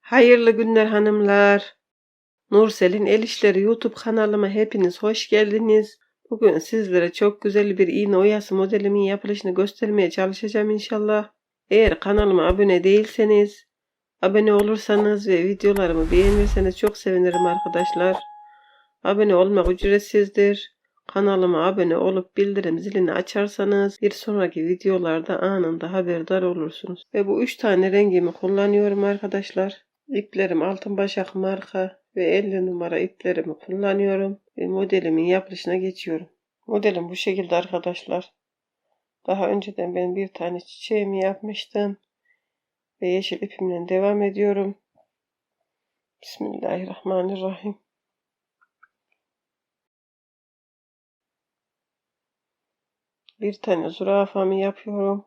Hayırlı günler hanımlar. Nursel'in El YouTube kanalıma hepiniz hoş geldiniz. Bugün sizlere çok güzel bir iğne oyası modelimin yapılışını göstermeye çalışacağım inşallah. Eğer kanalıma abone değilseniz, abone olursanız ve videolarımı beğenirseniz çok sevinirim arkadaşlar. Abone olmak ücretsizdir. Kanalıma abone olup bildirim zilini açarsanız bir sonraki videolarda anında haberdar olursunuz. Ve bu üç tane rengimi kullanıyorum arkadaşlar. İplerim altın başak marka ve 50 numara iplerimi kullanıyorum. Ve modelimin yapılışına geçiyorum. Modelim bu şekilde arkadaşlar. Daha önceden ben bir tane çiçeğimi yapmıştım. Ve yeşil ipimle devam ediyorum. Bismillahirrahmanirrahim. Bir tane zürafamı yapıyorum.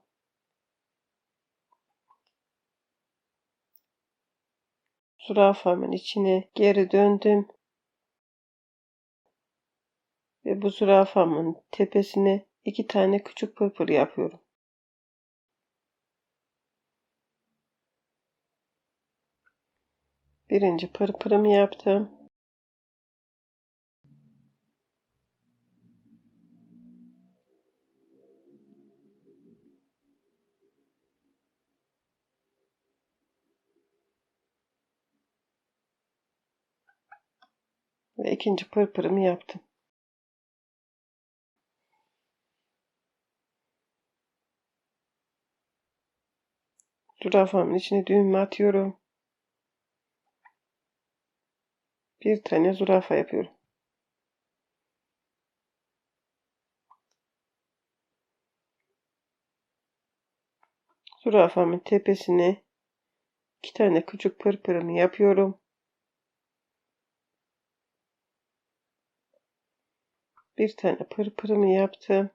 Zürafamın içine geri döndüm. Ve bu zürafamın tepesine iki tane küçük pırpır yapıyorum. Birinci pırpırımı yaptım. Ve ikinci pırpırımı yaptım. Zürafamın içine düğümü atıyorum. Bir tane zürafa yapıyorum. Zürafamın tepesine iki tane küçük pırpırımı yapıyorum. Bir tane pırpırımı yaptım.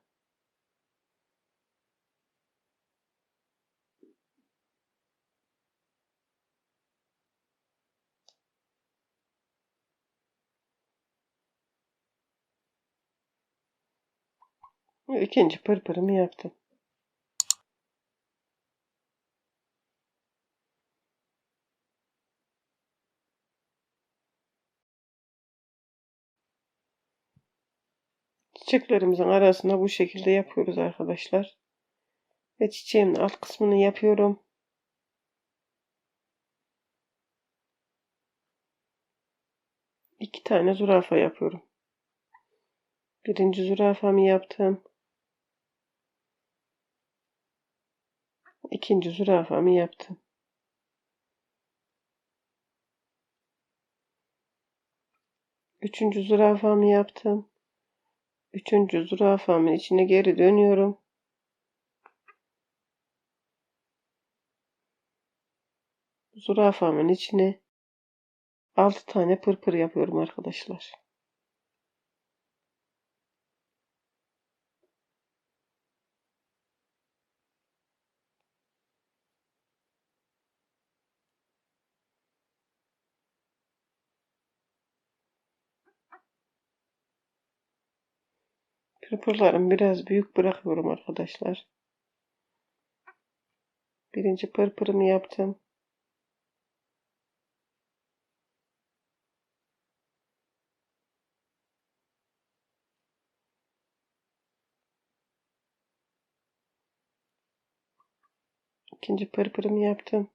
İkinci pırpırımı yaptım. Çiçeklerimizin arasına bu şekilde yapıyoruz arkadaşlar. Ve çiçeğimin alt kısmını yapıyorum. İki tane zürafa yapıyorum. Birinci zürafamı yaptım. İkinci zürafamı yaptım. Üçüncü zürafamı yaptım. Üçüncü zürafamın içine geri dönüyorum. Zürafamın içine altı tane pırpır yapıyorum arkadaşlar. Pırpırlarımı biraz büyük bırakıyorum arkadaşlar. Birinci pırpırımı yaptım. İkinci pırpırımı yaptım.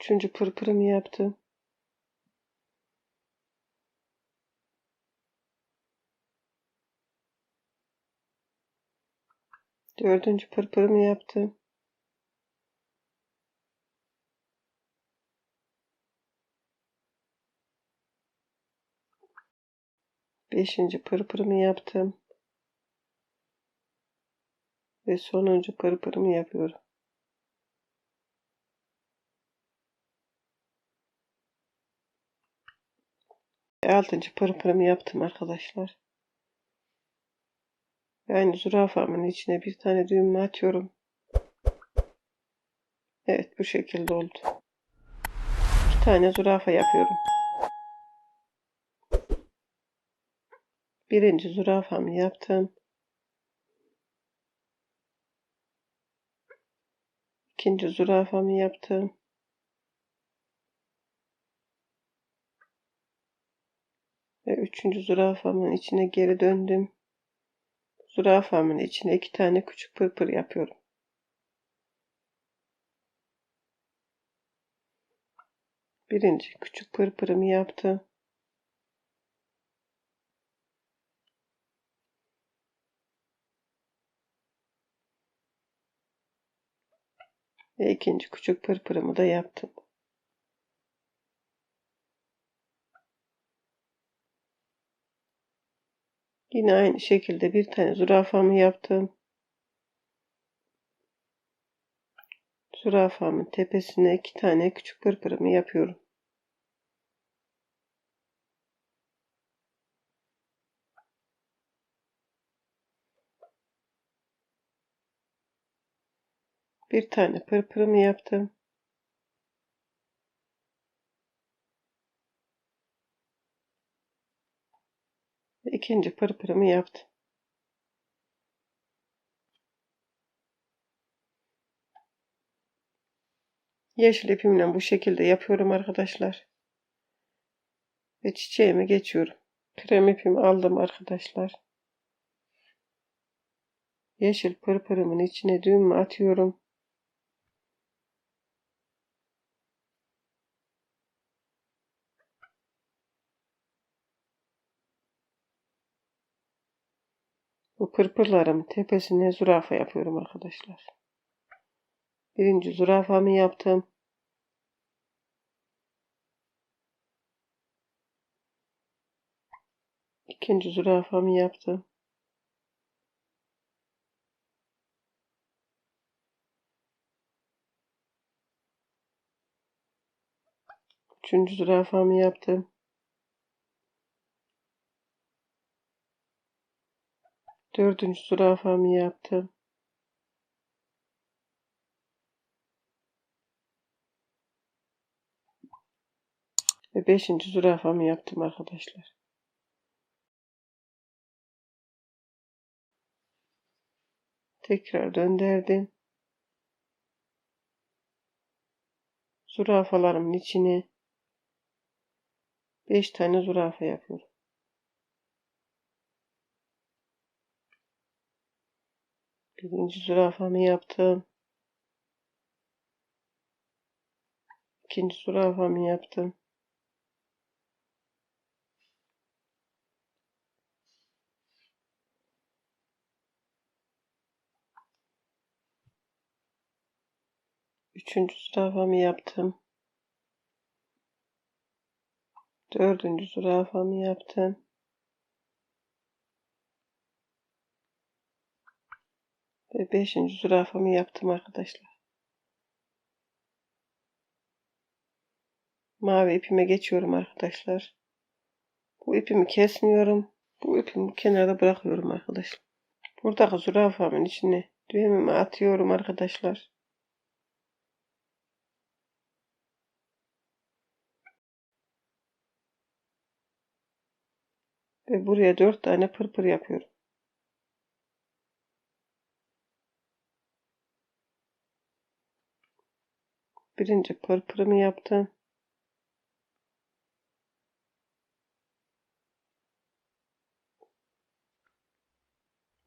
Üçüncü pırpırımı yaptım. Dördüncü pırpırımı yaptım. Beşinci pırpırımı yaptım. Ve sonuncu pırpırımı yapıyorum. Ve altıncı pırpırımı yaptım arkadaşlar. Yani zürafamın içine bir tane düğüm atıyorum. Evet bu şekilde oldu. İki tane zürafa yapıyorum. Birinci zürafamı yaptım. İkinci zürafamı yaptım. Üçüncü zürafamın içine geri döndüm. Zürafamın içine iki tane küçük pırpır yapıyorum. Birinci küçük pırpırımı yaptım. Ve ikinci küçük pırpırımı da yaptım. Yine aynı şekilde bir tane zürafamı yaptım. Zürafamın tepesine iki tane küçük pırpırımı yapıyorum. Bir tane pırpırımı yaptım. İkinci pırpırımı yaptım. Yeşil ipimle bu şekilde yapıyorum arkadaşlar. Ve çiçeğime geçiyorum. Krem ipimi aldım arkadaşlar. Yeşil pırpırımın içine düğümü atıyorum. Bu pırpırlarım tepesine zürafa yapıyorum arkadaşlar. Birinci zürafamı yaptım. İkinci zürafamı yaptım. Üçüncü zürafamı yaptım. Dördüncü zürafamı yaptım. Ve beşinci zürafamı yaptım arkadaşlar. Tekrar döndürdüm. Zürafalarımın içine beş tane zürafa yapıyorum. Birinci zürafamı yaptım. İkinci zürafamı yaptım. Üçüncü zürafamı yaptım. Dördüncü zürafamı yaptım. Ve beşinci zürafamı yaptım arkadaşlar. Mavi ipime geçiyorum arkadaşlar. Bu ipimi kesmiyorum. Bu ipimi kenarda bırakıyorum arkadaşlar. Buradaki zürafamın içine düğümümü atıyorum arkadaşlar. Ve buraya dört tane pırpır yapıyorum. Birinci pırpırımı yaptım.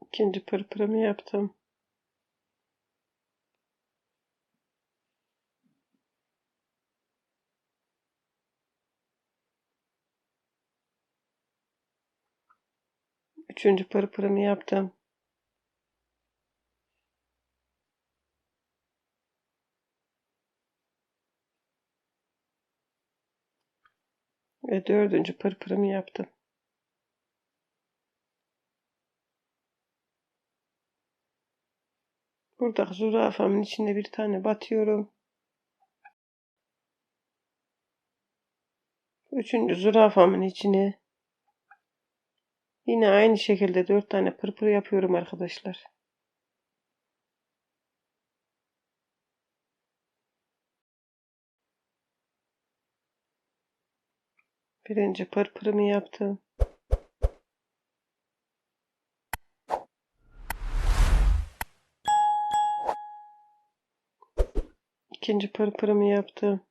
İkinci pırpırımı yaptım. Üçüncü pırpırımı yaptım. Ve dördüncü pırpırımı yaptım. Buradaki zürafamın içine bir tane batıyorum. Üçüncü zürafamın içine yine aynı şekilde dört tane pırpır yapıyorum arkadaşlar. Birinci pırpırımı yaptım. İkinci pırpırımı yaptım.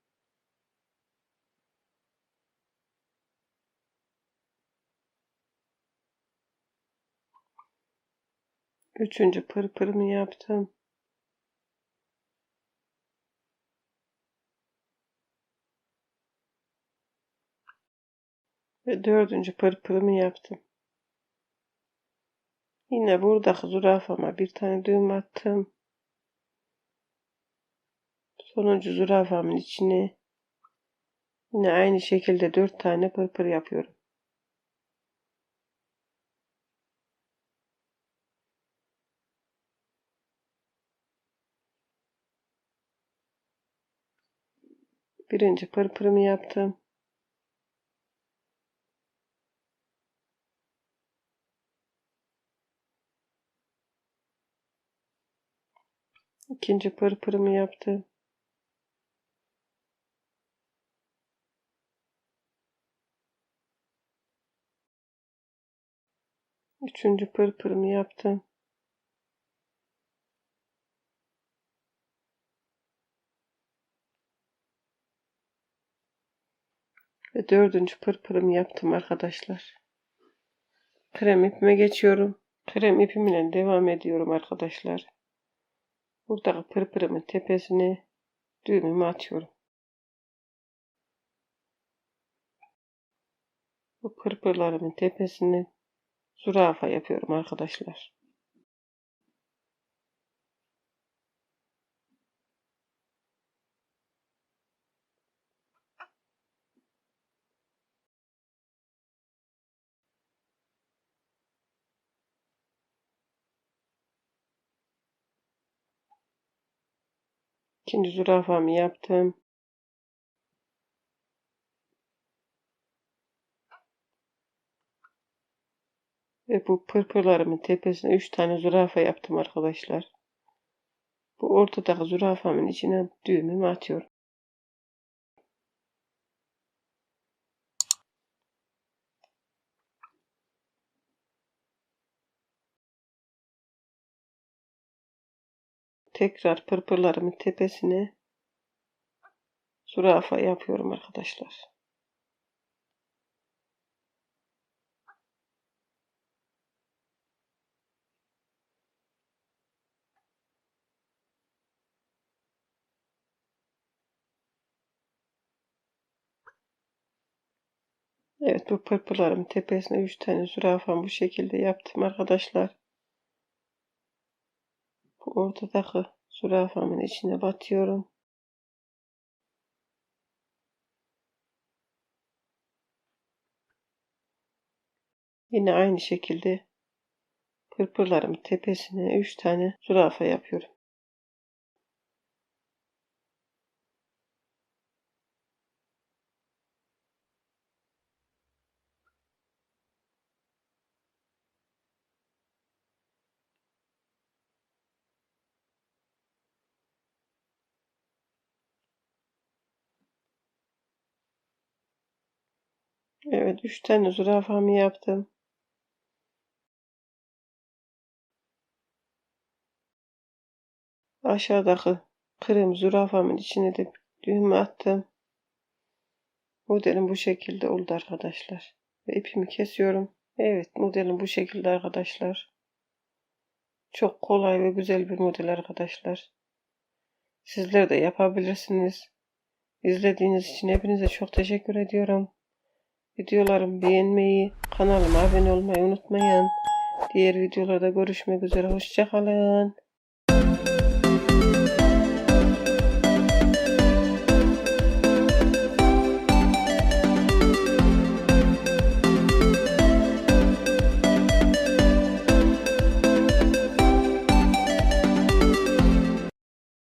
Üçüncü pırpırımı yaptım. Ve dördüncü pırpırımı yaptım. Yine buradaki zürafama bir tane düğüm attım. Sonuncu zürafamın içine yine aynı şekilde dört tane pırpır yapıyorum. Birinci pırpırımı yaptım. İkinci pırpırımı yaptım. Üçüncü pırpırımı yaptım. Ve dördüncü pırpırımı yaptım arkadaşlar. Krem ipime geçiyorum. Krem ipimle devam ediyorum arkadaşlar. Buradaki pırpırımın tepesine düğümümü atıyorum. Bu pırpırlarımın tepesine zürafa yapıyorum arkadaşlar. İkinci zürafamı yaptım. Ve bu pırpırlarımın tepesine 3 tane zürafa yaptım arkadaşlar. Bu ortadaki zürafamın içine düğümümü atıyorum. Tekrar pırpırlarımın tepesine zürafa yapıyorum arkadaşlar. Evet bu pırpırlarımın tepesine 3 tane zürafam bu şekilde yaptım arkadaşlar. Bu ortadaki zürafamın içine batıyorum. Yine aynı şekilde pırpırlarımın tepesine 3 tane zürafa yapıyorum. Evet 3 tane zürafamı yaptım. Aşağıdaki krem zürafamın içine de düğüm attım. Modelim bu şekilde oldu arkadaşlar. Ve ipimi kesiyorum. Evet modelim bu şekilde arkadaşlar. Çok kolay ve güzel bir model arkadaşlar. Sizler de yapabilirsiniz. İzlediğiniz için hepinize çok teşekkür ediyorum. Videolarımı beğenmeyi, kanalıma abone olmayı unutmayın. Diğer videolarda görüşmek üzere. Hoşçakalın.